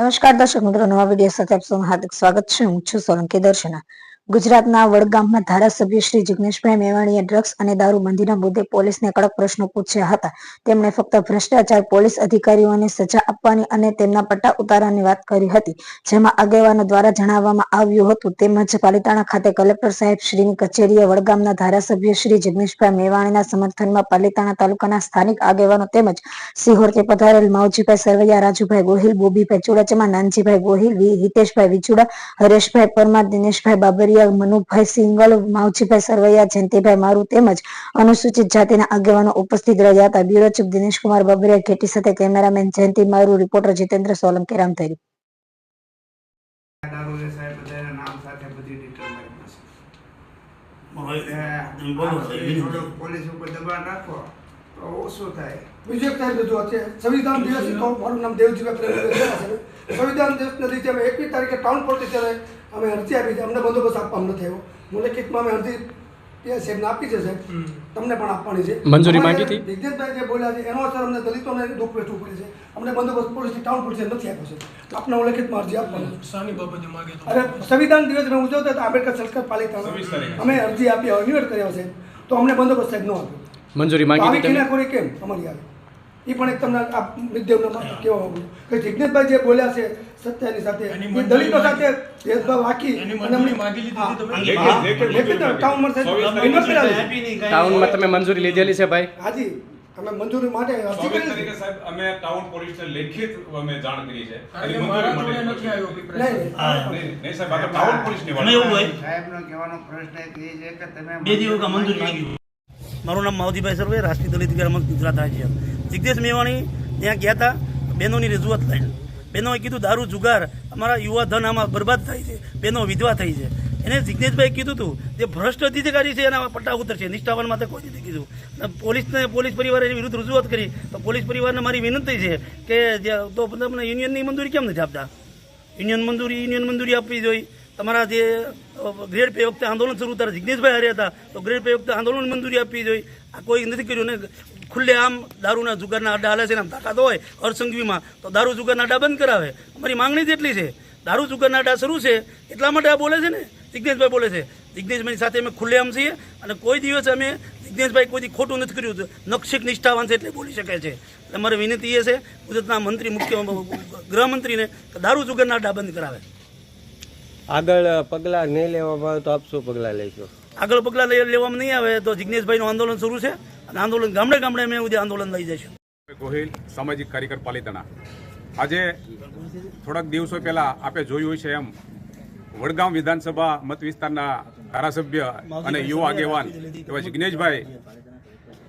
નમસ્કાર દર્શક મિત્રો, નવા વીડિયો સાથે આપ સૌનું હાર્દિક સ્વાગત છે. હું છું સોલંકી દર્શના. ગુજરાતના વડગામમાં ધારાસભ્ય શ્રી જિગ્નેશભાઈ મેવાણીએ ડ્રગ્સ અને દારૂબંધીના મુદ્દે પોલીસને કડક પ્રશ્નો પૂછ્યા હતા. તેમણે ફક્ત ભ્રષ્ટાચાર પોલીસ અધિકારીઓને સજા આપવાની અને તેમના પટ્ટા ઉતારવાની વાત કરી હતી, જેમાં આગેવાનો દ્વારા જણાવવામાં આવ્યું હતું. તેમજ પાલિતાણા ખાતે કલેક્ટર સાહેબ શ્રીની કચેરીએ વડગામના ધારાસભ્ય શ્રી જિગ્નેશભાઈ મેવાણીના સમર્થનમાં પાલિતાણા તાલુકાના સ્થાનિક આગેવાનો તેમજ સિહોરથી પધારેલ માવજીભાઈ સરવૈયા, રાજુભાઈ ગોહિલ, બોબીભાઈ ચુડાચમા, નાનજીભાઈ ગોહિલ હિતેશભાઈ વિચુડા, હરેશભાઈ પરમાર, દિનેશભાઈ બાબરિયા મનુભાઈ સિંગલ, માવજીભાઈ સરવૈયા, જયંતિભાઈ મારુ તેમજ અનુસૂચિત જાતિના આગેવાનો ઉપસ્થિત રહ્યા હતા. બ્યુરો ચીફ દિનેશકુમાર બબરિયા, ઘેટી સાથે cameraman Jayanti Maru, reporter Jitendra Solanki Ramdhari police ઉપર દબાણ રાખો થાય એક સાહેબ સંવિધાન દિવસ નામ દેવજીભાઈ પ્રેમભાઈ છે સંવિધાન દિવસના દિવસે અમે એકવીસ તારીખે ટાઉન કોર્ટે ત્યારે અમે અરજી આપી છે. અમને બંદોબસ્ત આપવામાં નથી આવ્યો. મુલેકિતમાં અમે અરજી પીએસ સાહેબને આપી છે સાહેબ. તમને પણ આપવાની છે. મંજૂરી માંગી હતી? દિગ્ગજભાઈ જે બોલ્યા છે એનો અસર અમને દલિતોને દુઃખ વેઠવું પડે છે. અમને બંદોબસ્ત પોલીસ ટાઉન પોલીસે નથી આપ્યો છે આપને હું અરજી આપવાની શાની બાબતે માગે તો. અરે સંવિધાન દિવસ અમે ઉજવતા હતા આંબેડકર સંસ્કાર પાલિકા અમે અરજી આપી અનિવાર્ય કર્યા છે તો અમને બંદોબસ્ત સાહેબ ન આપ્યો. મંજૂરી માંગી હતી કેમ? અમારી આવે એ પણ એક તમને આ વિદ્યાવના માટે કહેવા માંગુ કે જિજ્ઞેશભાઈ જે બોલ્યા છે સત્યની સાથે એ મંજૂરી દલિતો સાથે ભેદભાવ રાખી એની અને મંજૂરી અમને- માંગી લીધી હા, હતી તમે? ટાઉનમાં તમે મંજૂરી લીધેલી છે ભાઈ? હાજી. અમે મંજૂરી માટે અરજી કરી તારીખે સાહેબ અમે ટાઉન પોલીસને લેખિત અમે જાણ કરી છે. એની મંજૂરી માટે નથી આવ્યો. નહીં નહીં. નહીં, નહીં સાહેબ આ ટાઉન પોલીસની વાત એવું હોય? સાહેબનો કહેવાનો પ્રશ્ન એ છે કે તમે બે દિવસ મંજૂરી માંગી. મારું નામ માવજીભાઈ સરવે રાષ્ટ્રીય દલિત વિકાસ ગુજરાત રાજ્ય. જિગ્નેશ મેવાણી ત્યાં ગયા હતા, બહેનોની રજૂઆત લઈને. બહેનોએ કીધું, દારૂ, જુગાર, અમારા યુવા ધન આમાં બરબાદ થાય છે, બહેનો વિધવા થઈ છે. એને જિગ્નેશભાઈ કીધું હતું જે ભ્રષ્ટ અધિકારી છે, એના પટ્ટા ઉતરશે, નિષ્ઠાવાન માટે કોઈ નથી કીધું. પોલીસને, પોલીસ પરિવારે એની વિરુદ્ધ રજૂઆત કરી, તો પોલીસ પરિવારને મારી વિનંતી છે કે જે, તો તમને યુનિયનની મંજૂરી કેમ નથી આપતા? યુનિયન મંજૂરી યુનિયન મંજૂરી આપવી જોઈએ. તમારા જે ગ્રેડ પે વખતે આંદોલન શરૂ થતા જિગ્નેશભાઈ હારે હતા. તો ગ્રેડ પે વખતે આંદોલન મંજૂરી આપવી જોઈએ આ કોઈ નથી કર્યું ને ખુલ્લે આમ દારૂના જુગારના અડ્ડા હાલે છે ને આમ તાકાત હોય અર્થસંઘવીમાં તો દારૂ જુગારના અડ્ડા બંધ કરાવે. અમારી માંગણી જ એટલી છે. દારૂ જુગારના અડ્ડા શરૂ છે. એટલા માટે આ બોલે છે ને? જિગ્નેશભાઈ બોલે છે. જિજ્ઞેશભાઈની સાથે અમે ખુલ્લે આમ છીએ અને કોઈ દિવસ અમે જિગ્નેશભાઈ કોઈ દી ખોટું નથી કર્યું. નક્ષિક નિષ્ઠાવાન છે એટલે બોલી શકે છે. અમારી વિનંતી એ છે, ગુજરાતના મંત્રી મુખ્ય ગૃહમંત્રીને દારૂ જુગારના અડ્ડા બંધ કરાવે. આગળ પગલાં નહીં લેવામાં આવે તો આપ શું પગલાં લેશો? આગળ પગલાં લઈ લેવામાં નહીં આવે તો જિગ્નેશભાઈનું આંદોલન શરૂ છે અને આંદોલન ગામડે ગામડે અમે સુધી આંદોલન લઈ જઈશું. ગોહિલ સામાજિક કાર્યકર પાલિતાણા આજે થોડાક દિવસો પહેલા આપે જોયું છે એમ વડગામ વિધાનસભા મત વિસ્તારના ધારાસભ્ય અને યુવા આગેવાન એવા જિગ્નેશભાઈ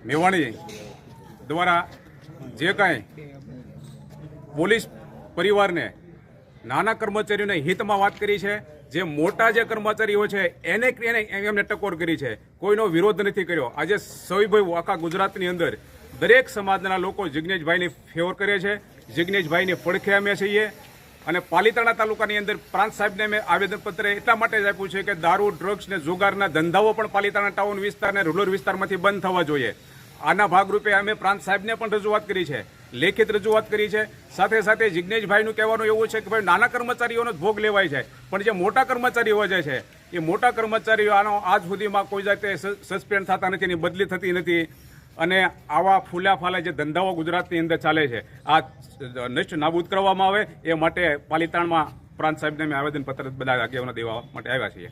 મેવાણી દ્વારા જે કાંઈ પોલીસ પરિવારને નાના કર્મચારીઓને હિતમાં વાત કરી છે. જે મોટા જે કર્મચારીઓ છે, એને એને એમને ટકોર કરી છે. કોઈનો વિરોધ નથી કર્યો. આજે સૌભાઈ આખા ગુજરાતની અંદર દરેક સમાજના લોકો જિજ્ઞેશભાઈની ફેવર કરે છે. જિગ્નેશભાઈની પડખે અમે છીએ. અને પાલીતાણા તાલુકાની અંદર પ્રાંત સાહેબને મેં આવેદનપત્ર એટલા માટે જ આપ્યું છે કે દારૂ, ડ્રગ્સ ને જુગારના ધંધાઓ પણ પાલીતાણા ટાઉન વિસ્તાર અને રૂરલ વિસ્તારમાંથી બંધ થવા જોઈએ. આના ભાગરૂપે અમે પ્રાંત સાહેબને પણ રજૂઆત કરી છે. લેખિત રજૂઆત કરી છે. સાથે સાથે જિજ્ઞેશભાઈનું કહેવાનું એવું છે કે ભાઈ, નાના કર્મચારીઓનો ભોગ લેવાય છે. પણ જે મોટા કર્મચારીઓ જે છે, એ મોટા કર્મચારીઓ આનો આજ સુધીમાં કોઈ જાતે સસ્પેન્ડ થતા નથી એની બદલી થતી નથી. અને આવા ફૂલા ફાલા જે ધંધાઓ ગુજરાતની અંદર ચાલે છે, આ નષ્ટ નાબૂદ કરવામાં આવે, એ માટે પાલિતાણમાં પ્રાંત સાહેબને અમે આવેદનપત્ર બધા આગેવાનો દેવા માટે આવ્યા છીએ.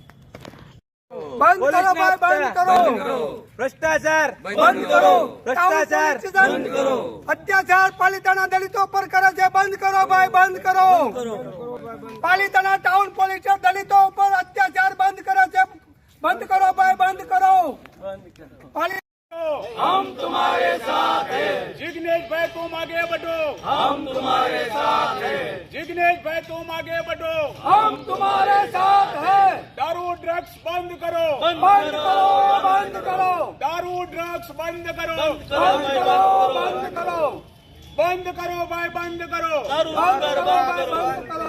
બંધ કરો ભાઈ બંધ કરો ભ્રષ્ટાચાર બંધ કરો ભ્રષ્ટાચાર બંધ કરો અત્યાચાર પાલિતાણા દલિતો પર કરે છે બંધ કરો ભાઈ બંધ કરો પાલિતાણા ટાઉન પોલીસ દલિતો ઉપર અત્યાચાર બંધ કરે છે બંધ કરો ભાઈ બંધ કરો પાલિ- जिग्नेश भाई तुम आगे बढ़ो हम तुम्हारे साथ हैं जिग्नेश भाई तुम आगे बढ़ो हम तुम्हारे साथ हैं दारू ड्रग्स बंद ડ્રગ્સ બંધ કરો. બંધ કરો બંધ કરો. દારૂ ડ્રગ્સ બંધ કરો. બંધ કરો બંધ કરો બંધ કરો. ભાઈ બંધ કરો. બંધ કરો બંધ કરો.